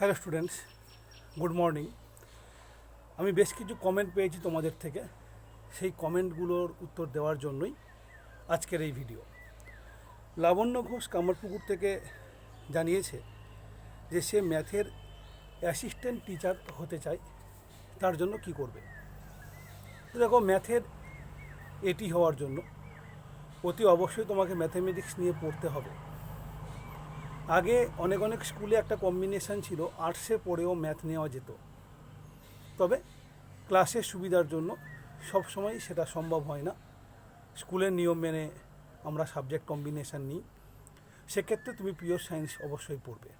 Hello students, good morning. আমি বেশ কিছু কমেন্ট পেয়েছি তোমাদের থেকে। সেই কমেন্টগুলোর উত্তর দেওয়ার জন্যই আজকের এই ভিডিও। লাবণ্য ঘোষ কামারপুকুর থেকে জানিয়েছে যে সে ম্যাথের অ্যাসিস্ট্যান্ট টিচার হতে চায়, তার জন্য কি করবে? দেখো, ম্যাথের এটি হওয়ার জন্য অতি অবশ্যই তোমাকে ম্যাথামেটিক্স নিয়ে পড়তে হবে। আগে অনেক অনেক স্কুলে একটা কম্বিনেশন ছিল আর্টসে পড়েও ম্যাথ নেওয়া যেত। তবে ক্লাসের সুবিধার জন্য সব সময় সেটা সম্ভব হয় না। স্কুলের নিয়ম মেনে আমরা সাবজেক্ট কম্বিনেশন নিই। সেক্ষেত্রে তুমি পিওর সায়েন্স অবশ্যই পড়বে।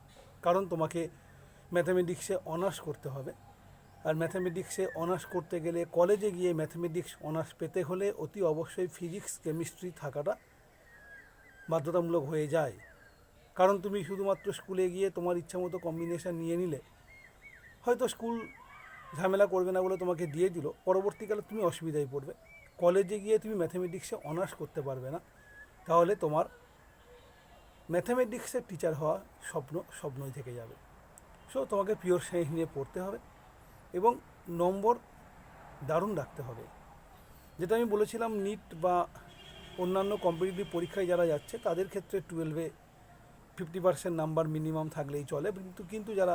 কারণ তোমাকে ম্যাথামেটিক্সে অনার্স করতে হবে। আর ম্যাথামেটিক্সে অনার্স করতে গেলে কলেজে গিয়ে ম্যাথামেটিক্স অনার্স পেতে হলে অতি অবশ্যই ফিজিক্স কেমিস্ট্রি থাকাটা বাধ্যতামূলক হয়ে যায়। কারণ তুমি শুধুমাত্র স্কুলে গিয়ে তোমার ইচ্ছা মতো কম্বিনেশান নিয়ে নিলে, হয়তো স্কুল ঝামেলা করবে না বলে তোমাকে দিয়ে দিল, পরবর্তীকালে তুমি অসুবিধায় পড়বে। কলেজে গিয়ে তুমি ম্যাথামেটিক্সে অনার্স করতে পারবে না, তাহলে তোমার ম্যাথামেটিক্সের টিচার হওয়া স্বপ্ন, স্বপ্নই থেকে যাবে। সো তোমাকে পিওর সায়েন্স নিয়ে পড়তে হবে এবং নম্বর দারুণ রাখতে হবে। যেটা আমি বলেছিলাম নিট বা অন্যান্য কম্পিটিটিভ পরীক্ষায় যারা যাচ্ছে, তাদের ক্ষেত্রে টুয়েলভে ফিফটি পার্সেন্ট নাম্বার মিনিমাম থাকলেই চলে, কিন্তু কিন্তু যারা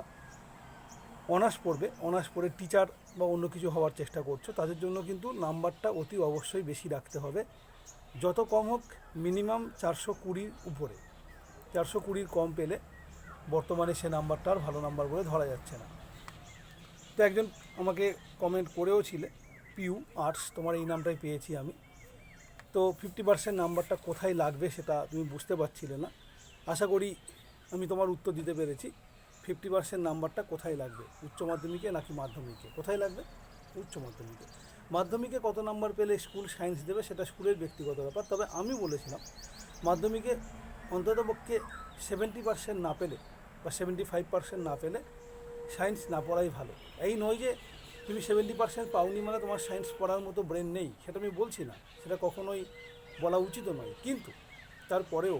অনার্স পড়বে, অনার্স পড়ে টিচার বা অন্য কিছু হওয়ার চেষ্টা করছ, তাদের জন্য কিন্তু নাম্বারটা অতি অবশ্যই বেশি রাখতে হবে। যত কম হোক, মিনিমাম চারশো কুড়ির উপরে। চারশো কুড়ির কম পেলে বর্তমানে সে নাম্বারটা আর ভালো নাম্বার বলে ধরা যাচ্ছে না। তো একজন আমাকে কমেন্ট করেও ছিলে, পিউ আর্টস, তোমার এই নামটাই পেয়েছি আমি। তো ফিফটি পার্সেন্ট নাম্বারটা কোথায় লাগবে সেটা তুমি বুঝতে পারছিলে না। আশা করি আমি তোমার উত্তর দিতে পেরেছি। ফিফটি পার্সেন্ট নাম্বারটা কোথায় লাগবে? উচ্চ মাধ্যমিকে নাকি মাধ্যমিকে? কোথায় লাগবে? উচ্চ মাধ্যমিকে। মাধ্যমিকে কত নাম্বার পেলে স্কুল সায়েন্স দেবে সেটা স্কুলের ব্যক্তিগত ব্যাপার। তবে আমি বলেছিলাম, মাধ্যমিকে অন্ততপক্ষে সেভেন্টি পার্সেন্ট না পেলে বা সেভেন্টি ফাইভ পার্সেন্ট না পেলে সায়েন্স না পড়াই ভালো। এই নয় যে তুমি সেভেন্টি পার্সেন্ট পাওনি মানে তোমার সায়েন্স পড়ার মতো ব্রেন নেই, সেটা আমি বলছি না। সেটা কখনোই বলা উচিত নয়। কিন্তু তারপরেও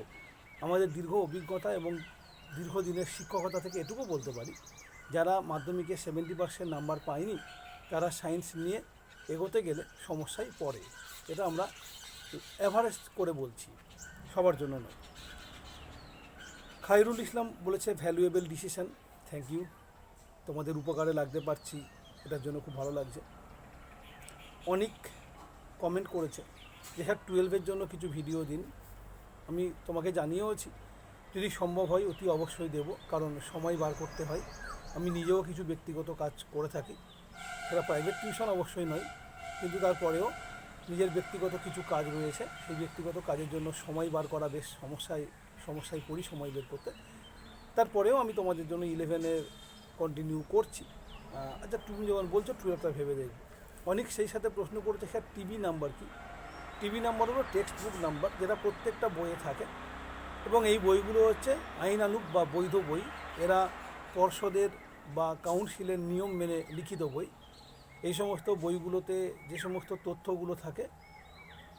আমাদের দীর্ঘ অভিজ্ঞতা এবং দীর্ঘদিনের শিক্ষকতা থেকে এটুকু বলতে পারি, যারা মাধ্যমিকে সেভেন্টি পার্সেন্ট নাম্বার পায়নি, তারা সায়েন্স নিয়ে এগোতে গেলে সমস্যায় পড়ে। এটা আমরা অ্যাভারেজ করে বলছি, সবার জন্য নয়। খায়রুল ইসলাম বলেছে ভ্যালুয়েবল ডিসিশন থ্যাংক ইউ তোমাদের উপকারে লাগতে পারছি, এটার জন্য খুব ভালো লাগছে। অনেক কমেন্ট করেছে যে হ্যাঁ টুয়েলভের জন্য কিছু ভিডিও দিন। আমি তোমাকে জানিয়েওছি, যদি সম্ভব হয় অতি অবশ্যই দেব, কারণ সময় বার করতে হয়। আমি নিজেও কিছু ব্যক্তিগত কাজ করে থাকি। সেটা প্রাইভেট টিউশন অবশ্যই নয়, কিন্তু তারপরেও নিজের ব্যক্তিগত কিছু কাজ রয়েছে। সেই ব্যক্তিগত কাজের জন্য সময় বার করা বেশ সমস্যায় সমস্যায় পড়ি সময় বের করতে। তারপরেও আমি তোমাদের জন্য ইলেভেনের কন্টিনিউ করছি। আচ্ছা তুমি যখন বলছো টুয়েলভটা ভেবে দেখবে। অনেক সেই সাথে প্রশ্ন করেছে, স্যার টিভি নাম্বার কি? টিভি নাম্বার হলো টেক্সট বুক নাম্বার, যেটা প্রত্যেকটা বইয়ে থাকে। এবং এই বইগুলো হচ্ছে আইনানুগ বা বৈধ বই। এরা পর্ষদের বা কাউন্সিলের নিয়ম মেনে লিখিত বই। এই সমস্ত বইগুলোতে যে সমস্ত তথ্যগুলো থাকে,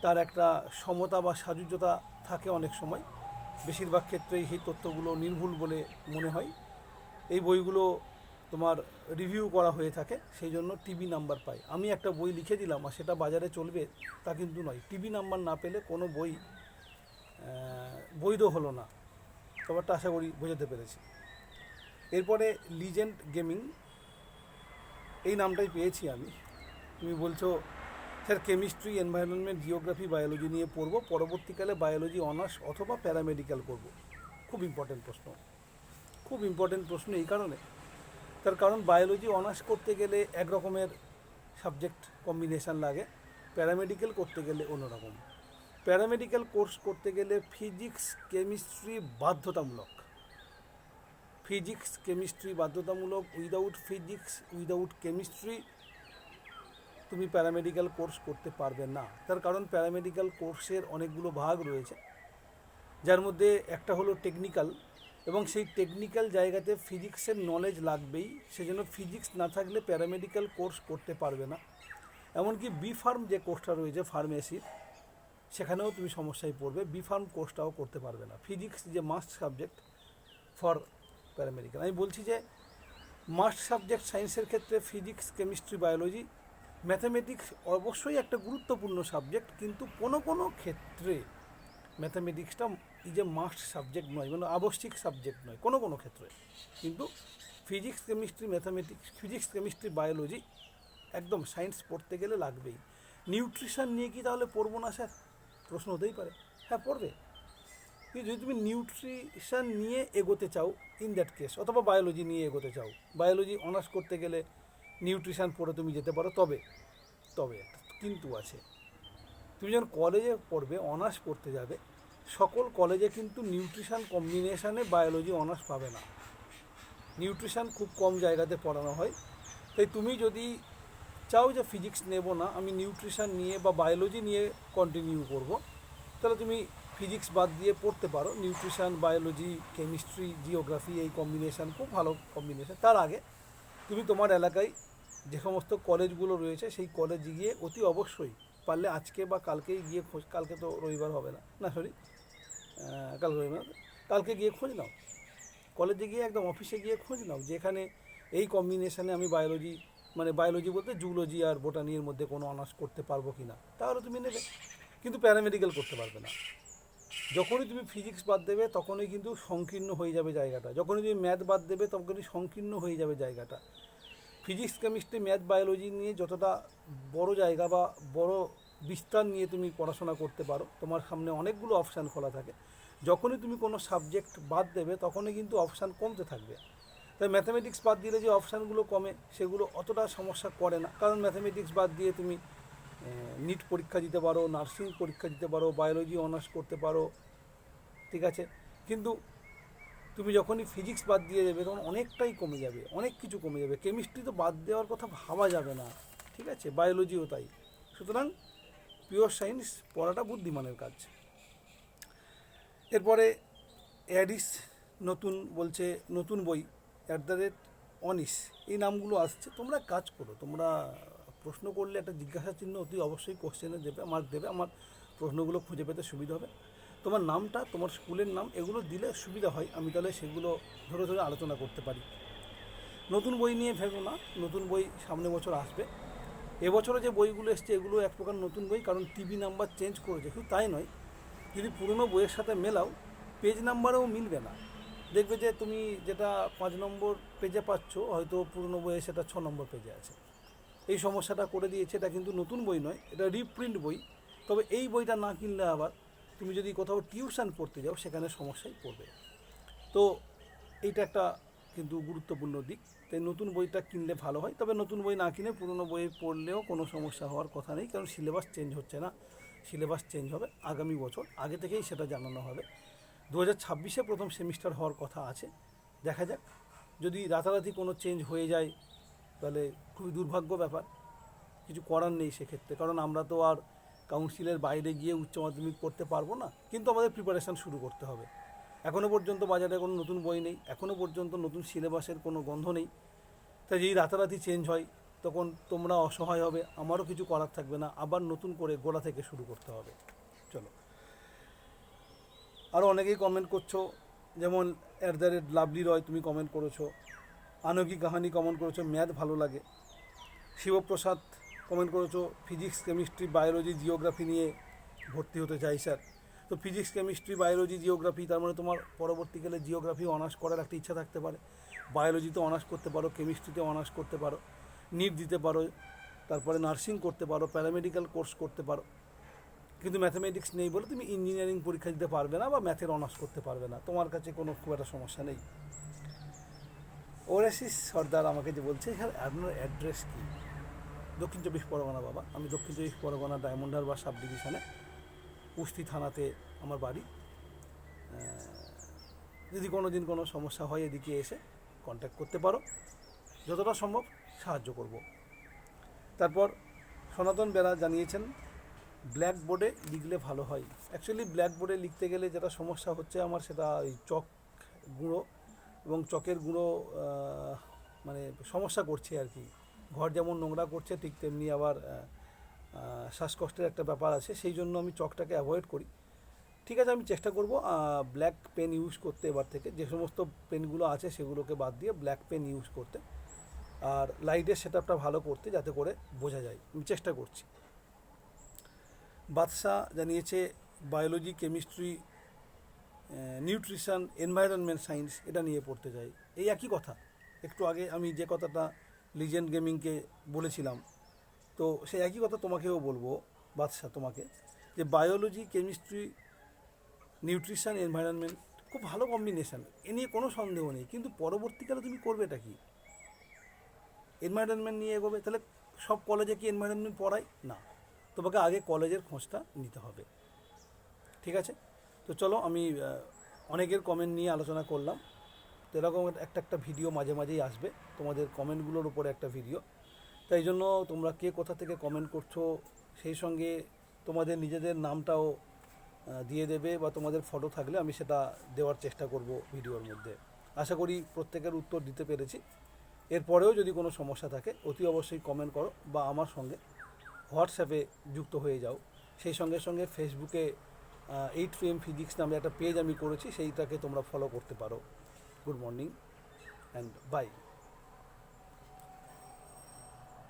তার একটা সমতা বা সাজুজ্যতা থাকে অনেক সময়। বেশিরভাগ ক্ষেত্রেই সেই তথ্যগুলো নির্ভুল বলে মনে হয়। এই বইগুলো তোমার রিভিউ করা হয়ে থাকে, সেই জন্য টিভি নাম্বার পাই। আমি একটা বই লিখে দিলাম আর সেটা বাজারে চলবে, তা কিন্তু নয়। টিভি নাম্বার না পেলে কোনো বই বৈধ হলো না। ব্যাপারটা আশা করি বোঝাতে পেরেছি। এরপরে লিজেন্ড গেমিং এই নামটাই পেয়েছি আমি। তুমি বলছো, sir chemistry environment geography biology নিয়ে পড়ব, পরবর্তীকালে বায়োলজি অনার্স অথবা প্যারামেডিক্যাল করব। খুব ইম্পর্টেন্ট প্রশ্ন। খুব ইম্পর্টেন্ট প্রশ্ন এই কারণে। তার কারণ বায়োলজি অনার্স করতে গেলে এক রকমের সাবজেক্ট কম্বিনেশান লাগে প্যারামেডিক্যাল করতে গেলে অন্যরকম। প্যারামেডিক্যাল কোর্স করতে গেলে ফিজিক্স কেমিস্ট্রি বাধ্যতামূলক। ফিজিক্স কেমিস্ট্রি বাধ্যতামূলক উইদাউট ফিজিক্স উইদাউট কেমিস্ট্রি তুমি প্যারামেডিক্যাল কোর্স করতে পারবে না। তার কারণ প্যারামেডিক্যাল কোর্সের অনেকগুলো ভাগ রয়েছে। যার মধ্যে একটা হলো টেকনিক্যাল এবং সেই টেকনিক্যাল জায়গাতে ফিজিক্সের নলেজ লাগবেই, সেজন্য ফিজিক্স না থাকলে প্যারামেডিক্যাল কোর্স করতে পারবে না। এমনকি বি ফার্ম যে কোর্সটা রয়েছে ফার্মেসির সেখানেও তুমি সমস্যায় পড়বে বি ফার্ম কোর্সটাও করতে পারবে না। ফিজিক্স যে মাস্ট সাবজেক্ট ফর প্যারামেডিক্যাল আমি বলছি যে মাস্ট সাবজেক্ট সায়েন্সের ক্ষেত্রে ফিজিক্স কেমিস্ট্রি বায়োলজি ম্যাথামেটিক্স অবশ্যই একটা গুরুত্বপূর্ণ সাবজেক্ট কিন্তু কোনো কোনো ক্ষেত্রে ম্যাথামেটিক্সটা ইজ এ মাস্ট সাবজেক্ট নয় মানে আবশ্যিক সাবজেক্ট নয়, কোনো কোনো ক্ষেত্রে। কিন্তু physics chemistry mathematics physics chemistry biology একদম সায়েন্স পড়তে গেলে লাগবেই। নিউট্রিশন নিয়ে কি তাহলে পড়ব না, স্যার? প্রশ্ন হতেই পারে। হ্যাঁ পড়বে। কিন্তু যদি তুমি নিউট্রিশন নিয়ে এগোতে চাও ইন দ্যাট কেস অথবা বায়োলজি নিয়ে এগোতে চাও বায়োলজি অনার্স করতে গেলে নিউট্রিশন পড়ে তুমি যেতে পারো, তবে তবে কিন্তু আছে। তুমি যখন কলেজে পড়বে অনার্স পড়তে যাবে সকল কলেজে কিন্তু নিউট্রিশন কম্বিনেশানে বায়োলজি অনার্স পাবে না। নিউট্রিশান খুব কম জায়গাতে পড়ানো হয়। তাই তুমি যদি চাও যে ফিজিক্স নেব না, আমি নিউট্রিশন নিয়ে বা বায়োলজি নিয়ে কন্টিনিউ করব, তাহলে তুমি ফিজিক্স বাদ দিয়ে পড়তে পারো। নিউট্রিশান, বায়োলজি, কেমিস্ট্রি, জিওগ্রাফি এই কম্বিনেশান খুব ভালো কম্বিনেশান। তার আগে তুমি তোমার এলাকায় যে সমস্ত কলেজগুলো রয়েছে, সেই কলেজে গিয়ে অতি অবশ্যই পারলে আজকে বা কালকেই গিয়ে খোঁজ, কালকে তো রবিবার হবে না। না সরি কালকে রবিবার কালকে গিয়ে খোঁজ নাও। কলেজে গিয়ে একদম অফিসে গিয়ে খোঁজ নাও যেখানে এই কম্বিনেশনে আমি বায়োলজি মানে বায়োলজি বলতে জুলজি আর বোটানির মধ্যে কোনো অনার্স করতে পারব কি না, তাহলে তুমি নেবে। কিন্তু প্যারামেডিক্যাল করতে পারবে না। যখনই তুমি ফিজিক্স বাদ দেবে, তখনই কিন্তু সংকীর্ণ হয়ে যাবে জায়গাটা। যখনই তুমি ম্যাথ বাদ দেবে, তখনই সংকীর্ণ হয়ে যাবে জায়গাটা। ফিজিক্স কেমিস্ট্রি ম্যাথ বায়োলজি নিয়ে যতটা বড় জায়গা বা বড় বিস্তার নিয়ে তুমি পড়াশোনা করতে পারো। তোমার সামনে অনেকগুলো অপশান খোলা থাকে। যখনই তুমি কোনো সাবজেক্ট বাদ দেবে, তখনই কিন্তু অপশান কমতে থাকবে। তাই ম্যাথামেটিক্স বাদ দিলে যে অপশানগুলো কমে, সেগুলো অতটা সমস্যা করে না। কারণ ম্যাথামেটিক্স বাদ দিয়ে তুমি নিট পরীক্ষা দিতে পারো নার্সিং পরীক্ষা দিতে পারো বায়োলজি অনার্স করতে পারো, ঠিক আছে? কিন্তু তুমি যখনই ফিজিক্স বাদ দিয়ে দেবে, তখন অনেকটাই কমে যাবে, অনেক কিছু কমে যাবে। কেমিস্ট্রি তো বাদ দেওয়ার কথা ভাবা যাবে না, ঠিক আছে? বায়োলজিও তাই। সুতরাং পিওর সায়েন্স পড়াটা বুদ্ধিমানের কাজ। এরপরে অ্যাডিস নতুন বলছে, নতুন বই অ্যাট দ্য রেট অনিস এই নামগুলো আসছে। তোমরা কাজ করো, তোমরা প্রশ্ন করলে একটা জিজ্ঞাসা চিহ্ন অতি অবশ্যই কোশ্চেনে দেবে আমার দেবে, আমার প্রশ্নগুলো খুঁজে পেতে সুবিধা হবে। তোমার নামটা, তোমার স্কুলের নাম, এগুলো দিলে সুবিধা হয়, আমি তাহলে সেগুলো ধরে ধরে আলোচনা করতে পারি। নতুন বই নিয়ে ভেবো না, নতুন বই সামনে বছর আসবে। এবছরে যে বইগুলো এসছে, এগুলো এক প্রকার নতুন বই, কারণ টিভি নাম্বার চেঞ্জ করেছে। শুধু তাই নয়, যদি পুরনো বইয়ের সাথে মেলাও পেজ নাম্বারেও মিলবে না। দেখবে যে তুমি যেটা পাঁচ নম্বর পেজে পাচ্ছ, হয়তো পুরনো বইয়ে সেটা ছ নম্বর পেজে আছে। এই সমস্যাটা করে দিয়েছে। এটা কিন্তু নতুন বই নয়, এটা রিপ্রিন্ট বই। তবে এই বইটা না কিনলে আবার তুমি যদি কোথাও টিউশন পড়তে যাও, সেখানে সমস্যায় পড়বে। তো এইটা একটা কিন্তু গুরুত্বপূর্ণ দিক। তাই নতুন বইটা কিনলে ভালো হয়। তবে নতুন বই না কিনে পুরনো বই পড়লেও কোনো সমস্যা হওয়ার কথা নেই। কারণ সিলেবাস চেঞ্জ হচ্ছে না। সিলেবাস চেঞ্জ হবে আগামী বছর। আগে থেকেই সেটা জানানো হবে। দু হাজার ছাব্বিশে প্রথম সেমিস্টার হওয়ার কথা আছে। দেখা যাক। যদি রাতারাতি কোনো চেঞ্জ হয়ে যায়, তাহলে খুবই দুর্ভাগ্য ব্যাপার। কিছু করার নেই সেক্ষেত্রে। কারণ আমরা তো আর কাউন্সিলের বাইরে গিয়ে উচ্চ মাধ্যমিক পড়তে পারব না। কিন্তু আমাদের প্রিপারেশান শুরু করতে হবে। এখনও পর্যন্ত বাজারে কোনো নতুন বই নেই এখনও পর্যন্ত নতুন সিলেবাসের কোনো গন্ধ নেই। তাই যেই রাতারাতি চেঞ্জ হয়, তখন তোমরা অসহায় হবে, আমারও কিছু করার থাকবে না, আবার নতুন করে গোড়া থেকে শুরু করতে হবে। চলো। আরও অনেকেই কমেন্ট করছ, যেমন at the rate Lovely Roy, তুমি কমেন্ট করেছ। আনকি কাহানি কমেন্ট করেছ, ম্যাথ ভালো লাগে। শিবপ্রসাদ কমেন্ট করেছ ফিজিক্স কেমিস্ট্রি বায়োলজি জিওগ্রাফি নিয়ে ভর্তি হতে চাই স্যার তো ফিজিক্স কেমিস্ট্রি বায়োলজি জিওগ্রাফি তার মানে তোমার পরবর্তীকালে জিওগ্রাফি অনার্স করার একটা ইচ্ছা থাকতে পারে। বায়োলজিতে অনার্স করতে পারো কেমিস্ট্রিতে অনার্স করতে পারো নিট দিতে পারো, তারপরে নার্সিং করতে পারো প্যারামেডিক্যাল কোর্স করতে পারো। কিন্তু ম্যাথামেটিক্স নেই বলে তুমি ইঞ্জিনিয়ারিং পরীক্ষা দিতে পারবে না বা ম্যাথের অনার্স করতে পারবে না। তোমার কাছে কোনো খুব একটা সমস্যা নেই। ওরাসিস সর্দার আমাকে যে বলছে স্যার আপনার অ্যাড্রেস কী? দক্ষিণ চব্বিশ পরগনা, বাবা। আমি দক্ষিণ চব্বিশ পরগনা ডায়মন্ডার বা সাব ডিভিশনে কুস্তি থানাতে আমার বাড়ি। যদি কোনো দিন কোনো সমস্যা হয় এদিকে এসে কন্ট্যাক্ট করতে পারো। যতটা সম্ভব সাহায্য করব। তারপর সনাতন বেরা জানিয়েছেন ব্ল্যাক বোর্ডে লিখলে ভালো হয়। অ্যাকচুয়ালি ব্ল্যাক বোর্ডে লিখতে গেলে যেটা সমস্যা হচ্ছে আমার সেটা ওই চক গুঁড়ো এবং চকের গুঁড়ো মানে সমস্যা করছে আর কি। ঘর যেমন নোংরা করছে, ঠিক তেমনি আবার শ্বাসকষ্টের একটা ব্যাপার আছে, সেই জন্য আমি চকটাকে অ্যাভয়েড করি। ঠিক আছে, আমি চেষ্টা করব ব্ল্যাক পেন ইউজ করতে এবার থেকে। যে সমস্ত পেনগুলো আছে সেগুলোকে বাদ দিয়ে ব্ল্যাক পেন ইউজ করতে। আর লাইটের সেট আপটা ভালো করতে যাতে করে বোঝা যায়। আমি চেষ্টা করছি। বাদশা জানিয়েছে biology chemistry nutrition environment science এটা নিয়ে পড়তে চাই। এই একই কথা। একটু আগে আমি যে কথাটা লিজেন্ড গেমিংকে বলেছিলাম তো সেই একই কথা তোমাকেও বলব বাদশা তোমাকে, যে বায়োলজি কেমিস্ট্রি নিউট্রিশন এনভায়রনমেন্ট খুব ভালো কম্বিনেশান এ নিয়ে কোনো সন্দেহ নেই। কিন্তু পরবর্তীকালে তুমি করবেটা কি? এনভায়রনমেন্ট নিয়ে এগোবে? তাহলে সব কলেজে কি এনভায়রনমেন্ট পড়ায়? না। তোমাকে আগে কলেজের খোঁজটা নিতে হবে। ঠিক আছে? তো চলো আমি অনেকের কমেন্ট নিয়ে আলোচনা করলাম। তো এরকম একটা একটা ভিডিও মাঝে মাঝেই আসবে। তোমাদের কমেন্টগুলোর উপরে একটা ভিডিও তাই জন্য তোমরা কে কোথা থেকে কমেন্ট করছ, সেই সঙ্গে তোমাদের নিজেদের নামটাও দিয়ে দেবে বা তোমাদের ফটো থাকলে আমি সেটা দেওয়ার চেষ্টা করব ভিডিওর মধ্যে। আশা করি প্রত্যেকের উত্তর দিতে পেরেছি। এরপরেও যদি কোনো সমস্যা থাকে, অতি অবশ্যই কমেন্ট করো বা আমার সঙ্গে হোয়াটসঅ্যাপে যুক্ত হয়ে যাও। সেই সঙ্গে সঙ্গে ফেসবুকে এইট পি এম ফিজিক্স নামে একটা পেজ আমি করেছি, সেইটাকে তোমরা ফলো করতে পারো। Good morning and by